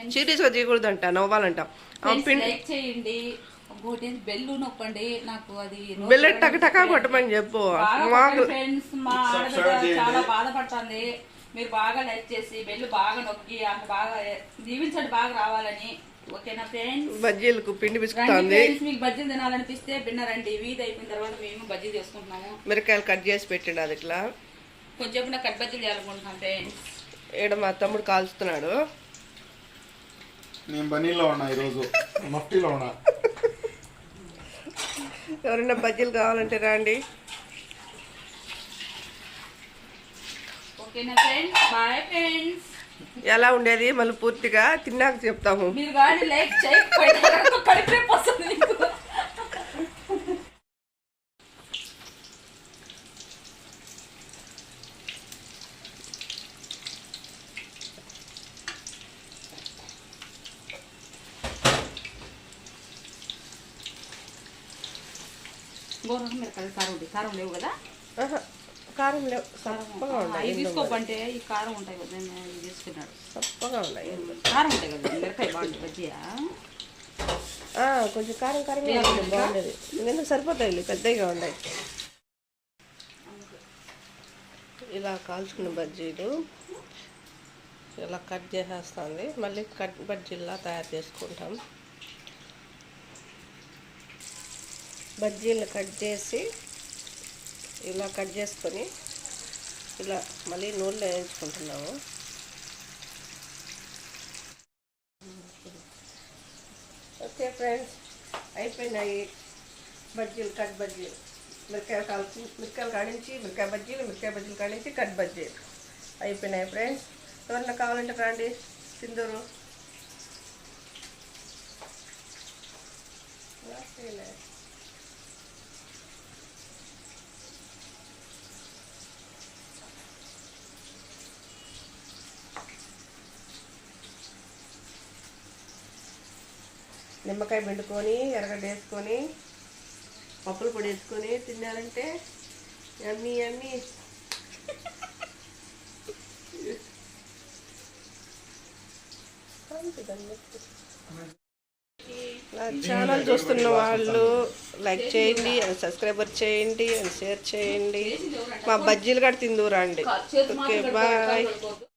Friends సీరియస్గా చేయకూడదంట నవ్వాలంట. చేయండి. Bell నొక్కండి. నాకు అది బెల్లెట్ టక టకా కొట్టమని చెప్పు. మాకు ఫ్రెండ్స్ మా చాలా బాధపడుతుంది. మీరు బాగా లైక్ చేసి బెల్లు బాగా నొక్కి ఆమె బాగా దీవించండి బాగా రావాలని. ఓకేనా ఫ్రెండ్స్ బజ్జీలకు పిండి పిసుకుతుంది. మీకు బజ్జీలు తినాలనిపిస్తే బిన్న రండి. వీధి అయిపోయిన తర్వాత మేము బజ్జీలు చేసుకుంటున్నాము. మిరకాయలు కట్ చేసి పెట్టిండు అది ఇట్లా. కొంచెం కట్ బజ్జీలు చేయాలనుకుంటున్నాం ఫ్రెండ్స్ ఈడ మా తమ్ముడు కాల్చుతున్నాడు. నేను బనీలో ఉన్నా ఈరోజు. మఫ్టీలో ఉన్నా. ఎవరైనా బజ్జీలు కావాలంటే రండి. ఓకేనా ఫ్రెండ్స్? Bye friends. ఎలా ఉండేది? మళ్ళీ పూర్తిగా తిన్నాక చెప్తాము. మీరు కానీ లైక్ కడుపు వస్తుంది మీకు గోరం మీరు కదా కారం ఉంది. కారం లేవు కదా? కారం లేవు. సప్పగా ఉన్నాయి ఇవి తీసుకోపంటే ఈ కారం ఉంటాయి కదా నేను ఇవి తీసుకున్నాడు సప్పగా ఉన్నాయి కారం ఉంటాయి కదా మిరకాయ బాగుంటుంది బజ్జియా? కొంచెం కారం ఉంటుంది, బాగుండేది. ఎందుకు సరిపోతాయి పెద్దగా ఉన్నాయి. ఇలా కాల్చుకున్న బజ్జీలు ఇలా కట్ చేసేస్తుంది. మళ్ళీ కట్ బజ్జీలా తయారు చేసుకుంటాం. బజ్జీలు కట్ చేసి ఇలా కట్ చేసుకొని ఇలా మళ్ళీ నూనెలో వేయించుకుంటున్నాము. ఓకే ఫ్రెండ్స్ అయిపోయినాయి బజ్జీలు కట్ బజ్జీలు. మిరకాయ కాల్చి మిరకాయలు కాడించి మిరకాయ బజ్జీలు మిరకాయ బజ్జీలు కాడించి కట్ బజ్జీలు. అయిపోయినాయి ఫ్రెండ్స్. ఎవరన్నా కావాలంటే రండి సిందూరు నిమ్మకాయ పిండుకొని ఎర్రగడ్డ వేసుకొని పప్పులు పొడి వేసుకొని తిన్నారంటే అన్నీ అన్నీ నా ఛానల్ చూస్తున్న వాళ్ళు లైక్ చేయండి అండ్ సబ్స్క్రైబర్ చేయండి అండ్ షేర్ చేయండి. మా బజ్జీలు కూడా తిందురండి చేతి ఓకే బాయ్.